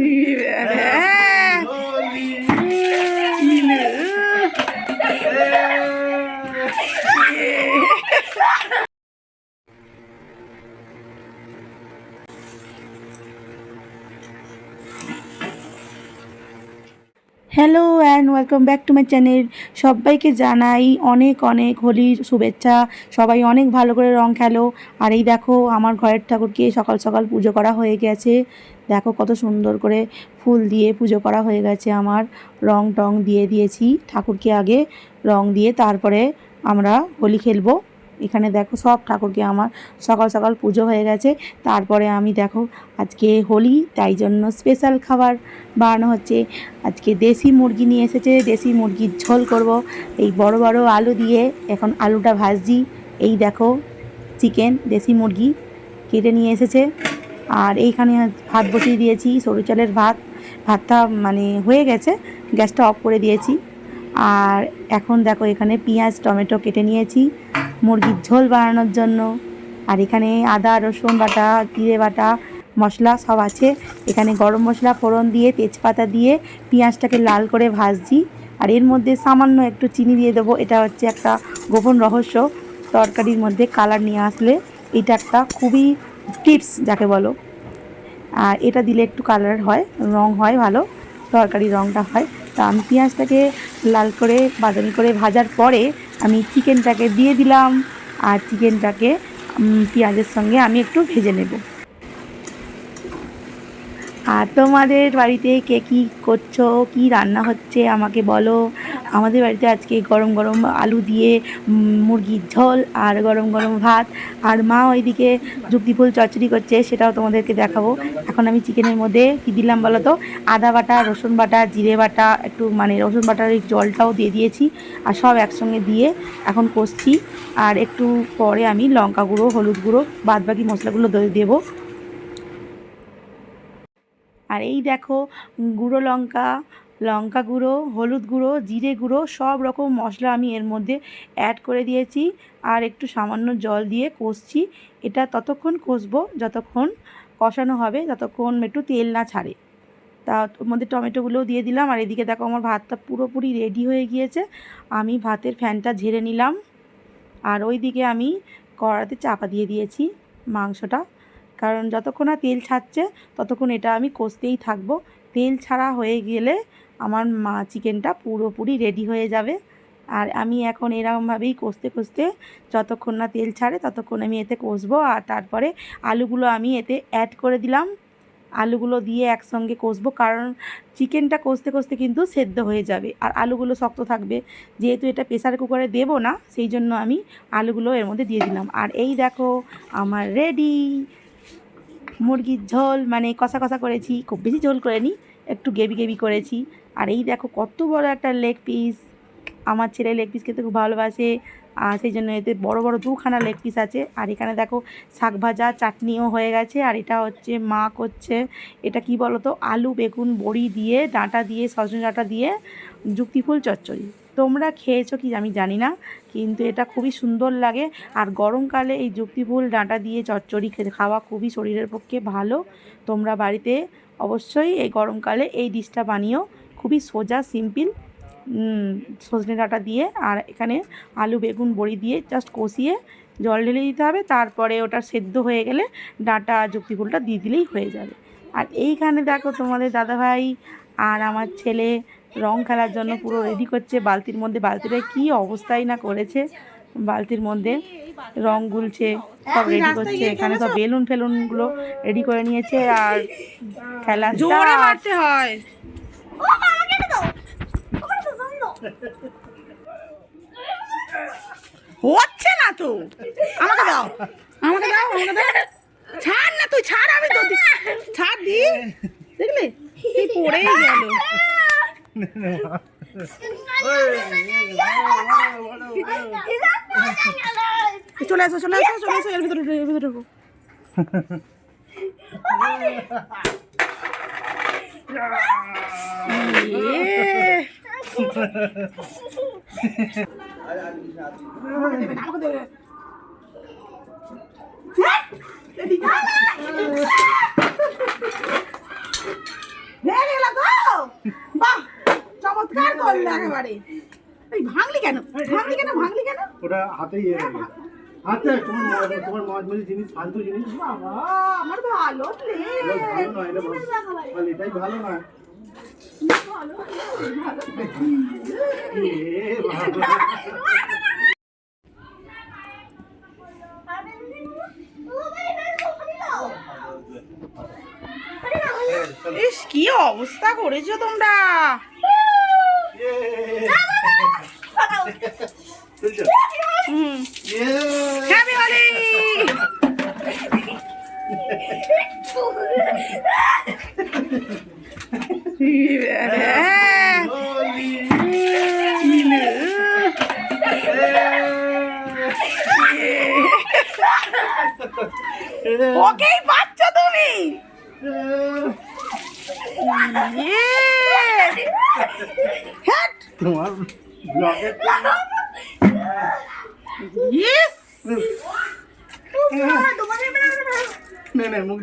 いい。hello and welcome back to my channel সবাইকে জানাই অনেক অনেক হোলির শুভেচ্ছা। সবাই অনেক ভালো করে রং খেলো। আর এই দেখো, আমার ঘরের ঠাকুরকে সকাল সকাল পুজো করা হয়ে গেছে। দেখো কত সুন্দর করে ফুল দিয়ে পুজো করা হয়ে গেছে আমার। রং টং দিয়ে দিয়েছি ঠাকুরকে আগে। রং দিয়ে তারপরে আমরা হোলি খেলব। এখানে দেখো সব ঠাকুরকে আমার সকাল সকাল পুজো হয়ে গেছে। তারপরে আমি দেখো আজকে হোলি, তাই জন্য স্পেশাল খাবার বানানো হচ্ছে। আজকে দেশি মুরগি নিয়ে এসেছে, দেশি মুরগির ঝোল করব। এই বড় বড় আলু দিয়ে এখন আলুটা ভাজছি। এই দেখো চিকেন দেশি মুরগি কেটে নিয়ে এসেছে। আর এইখানে ভাত বসিয়ে দিয়েছি, সরু চালের ভাত। ভাতটা মানে হয়ে গেছে, গ্যাসটা অফ করে দিয়েছি। আর এখন দেখো এখানে পেঁয়াজ, টমেটো কেটে নিয়েছি। মুরগির ঝোল বানানোর জন্য। আর এখানে আদা, রসুন বাটা, জিরে বাটা, মশলা সব আছে। এখানে গরম মশলা, ফোড়ন দিয়ে, তেজপাতা দিয়ে, পেঁয়াজটাকে লাল করে ভাজছি। আর এর মধ্যে সামান্য একটু চিনি দিয়ে দেবো। এটা হচ্ছে একটা গোপন রহস্য। তরকারির মধ্যে কালার নিয়ে আসলে এটা একটা খুবই টিপস যাকে বলো। আর এটা দিলে একটু কালার হয়, রং হয় ভালো, তরকারির রংটা হয়। তা আমি পেঁয়াজটাকে লাল করে, বাদামি করে ভাজার পরে আমি চিকেনটাকে দিয়ে দিলাম আর চিকেনটাকে পেঁয়াজের সঙ্গে আমি একটু ভেজে নেব। আর তোমাদের বাড়িতে কে কী করছ, কী রান্না হচ্ছে আমাকে বলো। আমাদের বাড়িতে আজকে গরম গরম আলু দিয়ে মুরগির ঝোল আর গরম গরম ভাত। আর মা ওইদিকে যুক্তি ফুল চচ্চড়ি করছে, সেটাও তোমাদেরকে দেখাবো। এখন আমি চিকেনের মধ্যে কী দিলাম বলো তো? আদা বাটা, রসুন বাটা, জিরে বাটা, একটু মানে রসুন বাটার এই জলটাও দিয়ে দিয়েছি আর সব একসঙ্গে দিয়ে এখন কষছি। আর একটু পরে আমি লঙ্কা গুঁড়ো, হলুদ গুঁড়ো, বাদ বাকি মশলাগুলো দেবো। আর এই দেখো, গুঁড়ো লঙ্কা লঙ্কা গুঁড়ো, হলুদ গুঁড়ো, জিরে গুঁড়ো, সব রকম মশলা আমি এর মধ্যে অ্যাড করে দিয়েছি। আর একটু সামান্য জল দিয়ে কষছি। এটা ততক্ষণ কষবো, যতক্ষণ কষানো হবে, ততক্ষণ একটু তেল না ছাড়ে। তা, ওর মধ্যে টমেটোগুলোও দিয়ে দিলাম। আর এদিকে দেখো, আমার ভাতটা পুরোপুরি রেডি হয়ে গিয়েছে। আমি ভাতের ফ্যানটা ঝেড়ে নিলাম। আর ওই দিকে আমি কড়াতে চাপা দিয়ে দিয়েছি মাংসটা। কারণ যতক্ষণ না তেল ছাড়ছে, ততক্ষণ এটা আমি কষতেই থাকব। তেল ছাড়া হয়ে গেলে আমার মা চিকেনটা পুরোপুরি রেডি হয়ে যাবে। আর আমি এখন এরকমভাবেই কষতে কষতে যতক্ষণ না তেল ছাড়ে ততক্ষণ আমি এতে কষবো। আর তারপরে আলুগুলো আমি এতে অ্যাড করে দিলাম। আলুগুলো দিয়ে একসঙ্গে কষবো, কারণ চিকেনটা কষতে কষতে কিন্তু সেদ্ধ হয়ে যাবে। আর আলুগুলো শক্ত থাকবে, যেহেতু এটা প্রেসার কুকারে দেবো না, সেই জন্য আমি আলুগুলো এর মধ্যে দিয়ে দিলাম। আর এই দেখো, আমার রেডি মুরগির ঝোল মানে কষা কষা করেছি, খুব বেশি ঝোল করিনি। একটু গেবি গেবি করেছি। আর এই দেখো কত বড় একটা লেগ পিস। আমার ছেলে লেগ পিস খেতে খুব ভালোবাসে, আর সেই জন্য এতে বড় বড় দুখানা লেগ পিস আছে। আর এখানে দেখো শাক ভাজা, চাটনিও হয়ে গেছে, আর এটা হচ্ছে মা করছে। এটা কি বলো তো আলু, বেগুন, বড়ি দিয়ে, ডাঁটা দিয়ে, সজনে ডাঁটা দিয়ে যুক্তিফুল চচ্চড়ি। তোমরা খেয়েছো কি আমি জানি না, কিন্তু এটা খুবই সুন্দর লাগে। আর গরমকালে এই যুক্তিফুল ডাঁটা দিয়ে, চচ্চড়ি খাওয়া খুবই শরীরের পক্ষে ভালো। তোমরা বাড়িতে অবশ্যই এই গরমকালে এই ডিশটা বানিয়েও খুবই সোজা, সিম্পল সজনে ডাঁটা দিয়ে আর এখানে আলু বেগুন বড়ি দিয়ে জাস্ট কষিয়ে জল ঢেলে দিতে হবে। তারপরে ওটা সেদ্ধ হয়ে গেলে ডাঁটা যুক্তি ফুলটা দিয়ে দিলেই হয়ে যাবে। আর এইখানে দেখো তোমাদের দাদাভাই আর আমার ছেলে রং খেলার জন্য পুরো রেডি করছে। বালতির মধ্যে, বালতিটা কি অবস্থাই না করেছে। বালতির মধ্যে রং গুলছে, সব রেডি করছে। এখানে সব বেলুন ফেলুনগুলো রেডি করে নিয়েছে। আর খেলা হয়। হচ্ছে না তো। আমাকে দাও। আমাকে দাও আমাকে দাও। ছাড় না তুই ছাড় আমি তো ছাড় দি। দেখলে? কি পড়েই গেল। চলে আসো চলে আসো চলে আসো এর ভিতরে ঢুকো, ভাঙলি কেন ভাঙলি কেন ভাঙলি কেন ওটা হাতেই হাতে আচ্ছা, তোমার তোমার মাছ মাঝে জিনিস ফালতু জিনিস বাবা আমার ভালো ভালো এটাই ভালো নয়। ইস কি অবস্থা করেছো তোমরা হুম ওকেই পাচ্ছ তুমি। তোমার ইয়েস মুখ